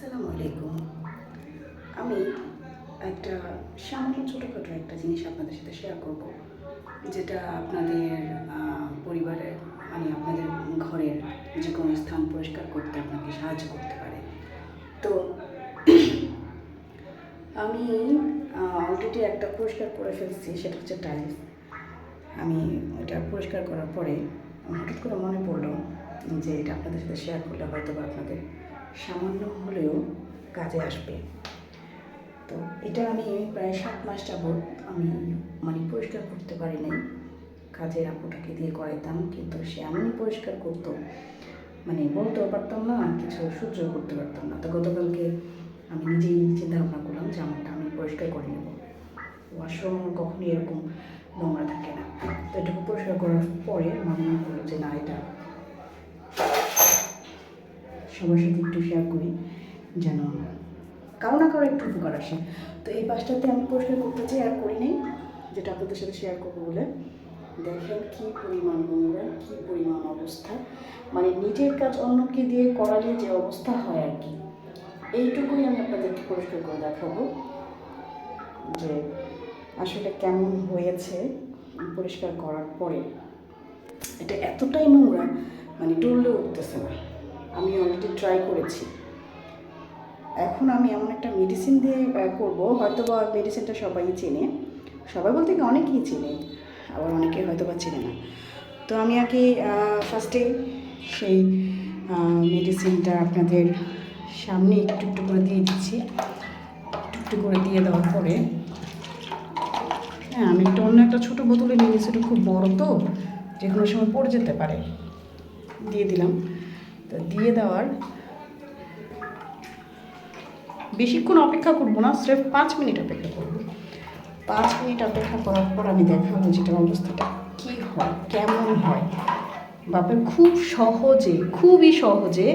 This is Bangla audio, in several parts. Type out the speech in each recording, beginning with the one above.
আসসালামু আলাইকুম। আমি একটা সামান্য ছোটোখাটো একটা জিনিস আপনাদের সাথে শেয়ার করব, যেটা আপনাদের পরিবারের মানে আপনাদের ঘরের যে কোনো স্থান পরিষ্কার করতে আপনাকে সাহায্য করতে পারে। তো, আমি অলরেডি একটা পরিষ্কার করে ফেলছি, সেটা হচ্ছে টাইলস আমি ওটা পরিষ্কার করার পরে হঠাৎ করে মনে পড়ল যে এটা আপনাদের সাথে শেয়ার করলে হয়তো বা আপনাদের সামান্য হলেও কাজে আসবে। তো এটা আমি প্রায় সাত মাস যাবৎ আমি মানে পরিষ্কার করতে পারি নাই। কাজের আপুটাকে দিয়ে করাইতাম, কিন্তু সে এমনই পরিষ্কার করতো মানে বলতেও পারতাম না কিছু সহ্য করতে পারতাম না। তো গতকালকে আমি নিজেই চিন্তা ভাবনা করলাম যে আমারটা আমি পরিষ্কার করে নেব। ওয়াশরুম কখনই এরকম নোংরা থাকে না। তো এটুকু পরিষ্কার করার পরে আমার মনে হলো যে, না, এটা সবার সাথে একটু শেয়ার করি, যেন কারও না কারও একটু উপকার আসে। তো এই পাশটাতে আমি পরিষ্কার করতে চাই, আর করি নেই, যেটা আপনাদের সাথে শেয়ার করব বলে। দেখেন কি পরিমাণ নোংরা, কি পরিমাণ অবস্থা। মানে নিজের কাজ অন্যকে দিয়ে করালে যে অবস্থা হয় আর কি। এইটুকুই আমি আপনাদেরকে পরিষ্কার করে দেখাবো, যে আসলে কেমন হয়েছে পরিষ্কার করার পরে। এটা এতটাই নোংরা মানে টুললে উঠতেছে না। আমি অলরেডি ট্রাই করেছি। এখন আমি এমন একটা মেডিসিন দিয়ে করব হয়তো বা মেডিসিনটা সবাই চেনে। সবাই বলতে কি অনেকেই চেনে, আবার অনেকে হয়তো বা চেনে না। তো আমি আগে ফার্স্টে সেই মেডিসিনটা আপনাদের সামনে একটু একটু করে দিয়ে দিচ্ছি। একটু একটু করে দিয়ে দেওয়ার পরে হ্যাঁ আমি একটা অন্য একটা ছোটো বোতলে নিয়ে নিয়েছি, এটা খুব বড় তো, যে কোনো সময় পড়ে যেতে পারে। দিয়ে দিলাম। তো দিয়ে দেওয়ার। বেশিক্ষণ অপেক্ষা করব না, স্রেফ পাঁচ মিনিট অপেক্ষা করব। পাঁচ মিনিট অপেক্ষা করার পর আমি দেখাবো যেটার অবস্থাটা কী হয়, কেমন হয়। বাপের খুব সহজে, খুবই সহজে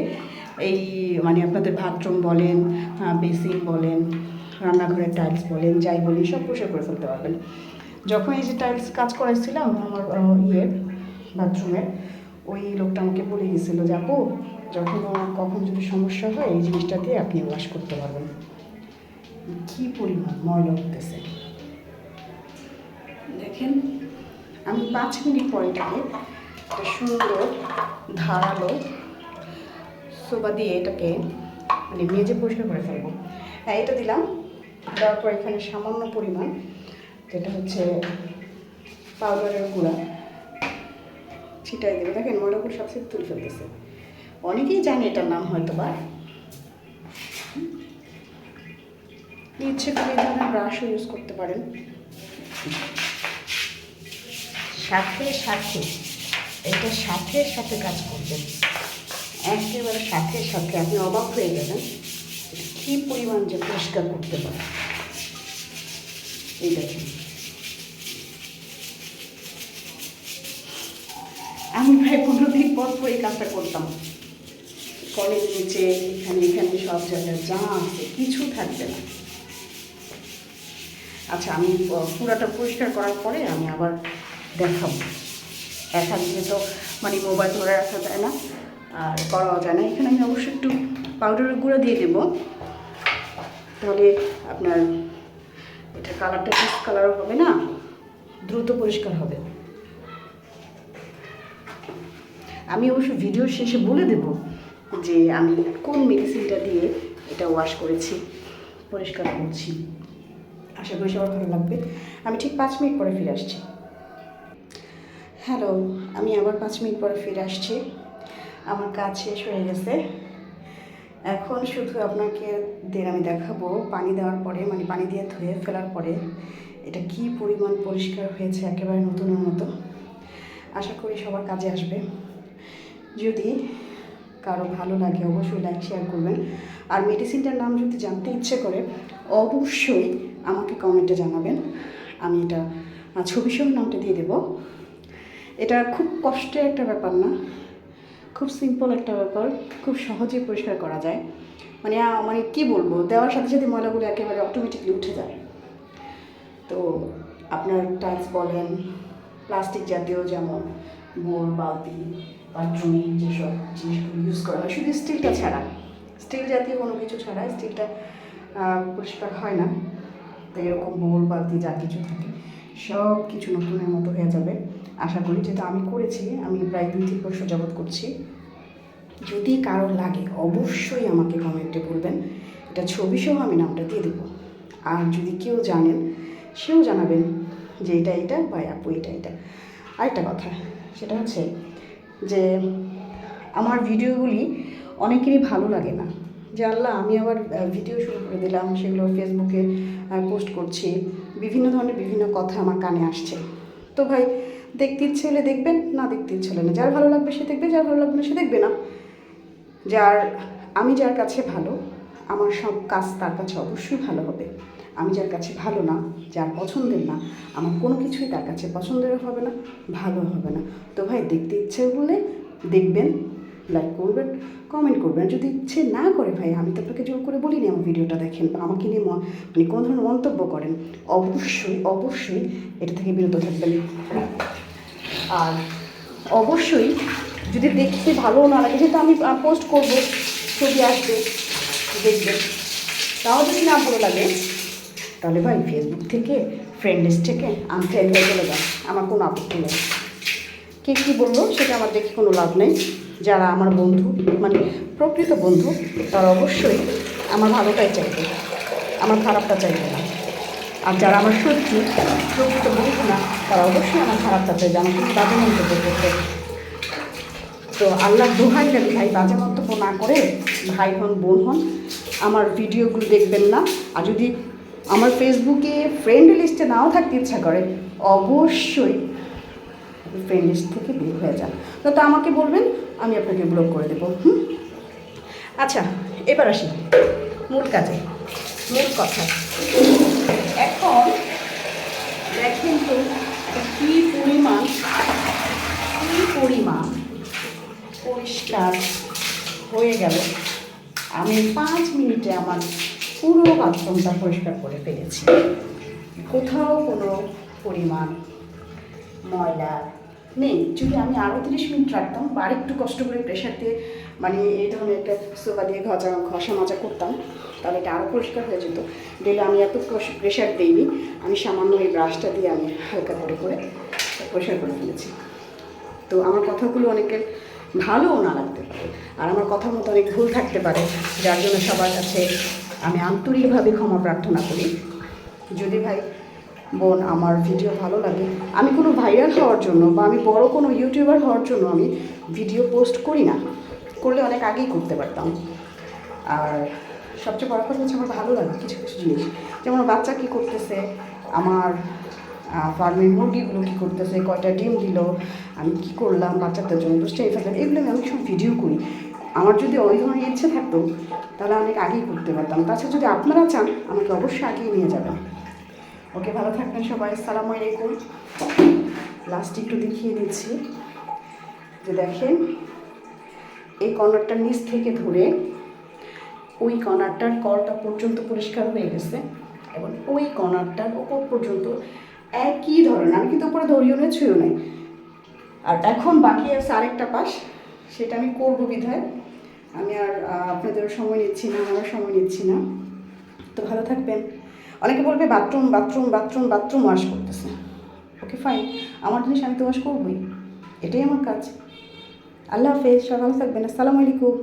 এই মানে আপনাদের বাথরুম বলেন বেসিন বলেন, রান্নাঘরের টাইলস বলেন, যাই বলেন, সব পরিষ্কার করে ফেলতে পারবেন। যখন এই যে টাইলস কাজ করাইছিলাম আমার ইয়ের বাথরুমের ওই লোকটা আমাকে বলে গেছিল যে, আপু যখন কখন যদি সমস্যা হয়, এই জিনিসটা দিয়ে আপনি ওয়াশ করতে পারবেন। কী পরিমাণ ময়লা উঠতেছে? দেখেন, আমি পাঁচ মিনিট পরে এটাকে একটা সুন্দর ধারালো সোবা দিয়ে এটাকে মানে মেজে পরিষ্কার করে ফেলব। হ্যাঁ এটা দিলাম। দেওয়ার পর এখানে সামান্য পরিমাণ যেটা হচ্ছে পাউডারের গুঁড়া ছিটাই দেবে। দেখেন ময়লাগুলো সব থেকে তুলে ফেলতেছে। অনেকেই জানে এটার নাম হয়তো বা। ইচ্ছে করে এই ধরনের ব্রাশও ইউজ করতে পারেন। সাথে সাথে, এটা সাথে সাথে কাজ করবেন একেবারে সাথে সাথে, আপনি অবাক হয়ে এটা কী পরিমাণ যে পরিষ্কার করতে পারে। এই দেখেন। আমি প্রায় পনেরো দিন পর পর এই কাজটা করতাম। কলেজ নিচে এখানে এখানে সব জায়গায় যা আছে, কিছু থাকবে না। আচ্ছা আমি পুরাটা পরিষ্কার করার পরে আমি আবার দেখাবো। এক হাত দিয়ে তো মানে মোবাইল ধরে রাখা যায় না, আর করাও যায় না। এখানে আমি অবশ্যই একটু পাউডারের গুঁড়ো দিয়ে দেবো। তাহলে আপনার এটা কালারটা ঠিক কালারও হবে না, দ্রুত পরিষ্কার হবে। আমি অবশ্য ভিডিও শেষে বলে দেব যে আমি কোন মেডিসিনটা দিয়ে এটা ওয়াশ করেছি, পরিষ্কার করছি। আশা করি সবার ভালো লাগবে। আমি ঠিক পাঁচ মিনিট পরে ফিরে আসছি। হ্যালো আমি আবার পাঁচ মিনিট পরে ফিরে আসছি। আমার কাজ শেষ হয়ে গেছে। এখন শুধু আপনাকে দের আমি দেখাবো। পানি দেওয়ার পরে মানে পানি দিয়ে ধুয়ে ফেলার পরে, এটা কি পরিমাণ পরিষ্কার হয়েছে, একেবারে নতুনের মতো। আশা করি সবার কাজে আসবে। যদি কারও ভালো লাগে অবশ্যই লাইক শেয়ার করবেন। আর মেডিসিনটার নাম যদি জানতে ইচ্ছে করে, অবশ্যই আমাকে কমেন্টে জানাবেন। আমি এটা ছবি সহ নামটা দিয়ে দেবো। এটা খুব কষ্টের একটা ব্যাপার না। খুব সিম্পল একটা ব্যাপার। খুব সহজেই পরিষ্কার করা যায়। মানে মানে কি বলব? দেওয়ার সাথে সাথে ময়লাগুলো একেবারে অটোমেটিকলি উঠে যায়। তো আপনার টাইলস বলেন প্লাস্টিক জাতীয় যেমন বোল বালতি বা ড্রয়িং যেসব জিনিসগুলো ইউজ করা হয়। শুধু স্টিলটা ছাড়া। স্টিল জাতীয় কোনো কিছু ছাড়া স্টিলটা পরিষ্কার হয় না। তো এরকম বোল, বালতি, যা কিছু থাকে সব কিছু নতুনের মতো হয়ে যাবে। আশা করি যেটা আমি করেছি, আমি প্রায় দুই তিন বছর যাবৎ করছি। যদি কারোর লাগে, অবশ্যই আমাকে কমেন্টে বলবেন। এটা ছবি সহ আমি নামটা দিয়ে দেবো। আর যদি কেউ জানেন, সেও জানাবেন যে এটা এটা বা আপু এটা এটা। আরেকটা কথা, সেটা হচ্ছে যে আমার ভিডিওগুলি অনেকেরই ভালো লাগে না। যে আল্লাহ, আমি আবার ভিডিও শুরু করে দিলাম, সেগুলো ফেসবুকে পোস্ট করছি। বিভিন্ন ধরনের বিভিন্ন কথা আমার কানে আসছে। তো ভাই, দেখতে ইচ্ছে হলে দেখবেন, না দেখতে ইচ্ছে হলে না। যার ভালো লাগবে সে দেখবে, যার ভালো লাগবে না সে দেখবে না। যার, আমি যার কাছে ভালো, আমার সব কাজ তার কাছে অবশ্যই ভালো হবে। আমি যার কাছে ভালো না, যার পছন্দের না, আমার কোনো কিছুই তার কাছে পছন্দের হবে না, ভালো হবে না। তো ভাই, দেখতে ইচ্ছে হলে দেখবেন লাইক করবেন কমেন্ট করবেন। যদি ইচ্ছে না করে ভাই, আমি তো আপনাকে জোর করে বলিনি আমার ভিডিওটা দেখেন বা আমাকে নিয়ে মানে কোনো ধরনের মন্তব্য করেন, অবশ্যই অবশ্যই এটা থেকে বিরত থাকবেন। আর অবশ্যই যদি দেখতে ভালো না লাগে, যেহেতু আমি পোস্ট করব, ছবি আসবে, দেখবেন। তাও যদি না ভালো লাগে তাহলে ভাই ফেসবুক থেকে ফ্রেন্ড লিস্ট থেকে আনফ্রেন্ড হয়ে চলে যান আমার কোনো আপত্তি নেই। কে কী বলল সেটা আমার দেখে কোনো লাভ নেই। যারা আমার বন্ধু মানে প্রকৃত বন্ধু, তারা অবশ্যই আমার ভালোটাই চাইবে, আমার খারাপটা চাইবে না। আর যারা আমার শত্রু প্রকৃত বন্ধু না, তারা অবশ্যই আমার খারাপটা চাইবে আমার কোনো বাজে মন্তব্য করতে তো আল্লাহ দোহাই লাগে ভাই, বাজে মন্তব্য না করে ভাই হন, বোন হন, আমার ভিডিওগুলো দেখবেন না। আর যদি আমার ফেসবুকে ফ্রেন্ড লিস্টে নাও থাকতে ইচ্ছা করে, অবশ্যই ফ্রেন্ড লিস্ট থেকে বের হয়ে যান তো, তা আমাকে বলবেন, আমি আপনাকে ব্লক করে দেবো, হুম? আচ্ছা এবার আসি, মূল কাজে, মূল কথা। এখন দেখেন তো, কী পরিমাণ কী পরিমাণ পরিষ্কার হয়ে গেল। আমি পাঁচ মিনিটে আমার পুরো বাথরুমটা পরিষ্কার করে ফেলেছি। কোথাও কোনো পরিমাণ ময়লা নেই। যদি আমি আরও তিরিশ মিনিট রাখতাম বা আরেকটু কষ্ট করে প্রেশার দিয়ে মানে এই ধরনের একটা সোফা দিয়ে ঘষা ঘষা মাজা করতাম, তাহলে এটা আরও পরিষ্কার হয়ে যেত। ডেলে আমি এত প্রেশার দিইনি। আমি সামান্য এই ব্রাশটা দিয়ে আমি হালকা করে করে পরিষ্কার করে ফেলেছি। তো আমার কথাগুলো অনেকের ভালোও না লাগতে পারে, আর আমার কথার মতো অনেক ভুল থাকতে পারে, যার জন্য সবার কাছে আমি আন্তরিকভাবে ক্ষমা প্রার্থনা করি। যদি ভাই, বোন, আমার ভিডিও ভালো লাগে, আমি কোনো ভাইরাল হওয়ার জন্য বা আমি বড় কোনো ইউটিউবার হওয়ার জন্য আমি ভিডিও পোস্ট করি না, করলে অনেক আগেই করতে পারতাম। আর সবচেয়ে বড় কথা হচ্ছে আমার ভালো লাগে কিছু কিছু জিনিস। যেমন বাচ্চা কী করতেছে, আমার ফার্মের মুরগিগুলো কী করতেছে, কয়টা ডিম দিল, আমি কী করলাম বাচ্চাদের জন্য তো স্টেই ফেললাম এগুলো আমি সময় ভিডিও করি। আমার যদি ওই ধরনের ইচ্ছে থাকতো, তাহলে অনেক আগেই করতে পারতাম। তাছাড়া যদি আপনারা চান, আমাকে অবশ্যই আগিয়ে নিয়ে যাবেন। ওকে, ভালো থাকবেন সবাই। সালাম আলাইকুম। লাস্ট একটু দেখিয়ে দিচ্ছি। যে দেখেন, এই কর্নারটার নিচ থেকে ধরে ওই কর্নারটার কলটা পর্যন্ত পরিষ্কার হয়ে গেছে এবং ওই কর্নারটার ওপর পর্যন্ত একই ধরনের, আমি কিন্তু উপরে ধরিও নেই, ছুঁয়েও নেই। আর এখন বাকি আছে আরেকটা পাশ, সেটা আমি করব বিধায়। আমি আর আপনাদের আপনাদেরও সময় নিচ্ছি না, আমারও সময় নিচ্ছি না। তো ভালো থাকবেন। অনেকে বলবে, bathroom bathroom bathroom bathroom wash করতেছে। ওকে ফাইন আমার জিনিস আমি তো ওয়াশ করবোই। এটাই আমার কাজ। আল্লাহ হাফেজ ভালো থাকবেন। আসসালামু আলাইকুম।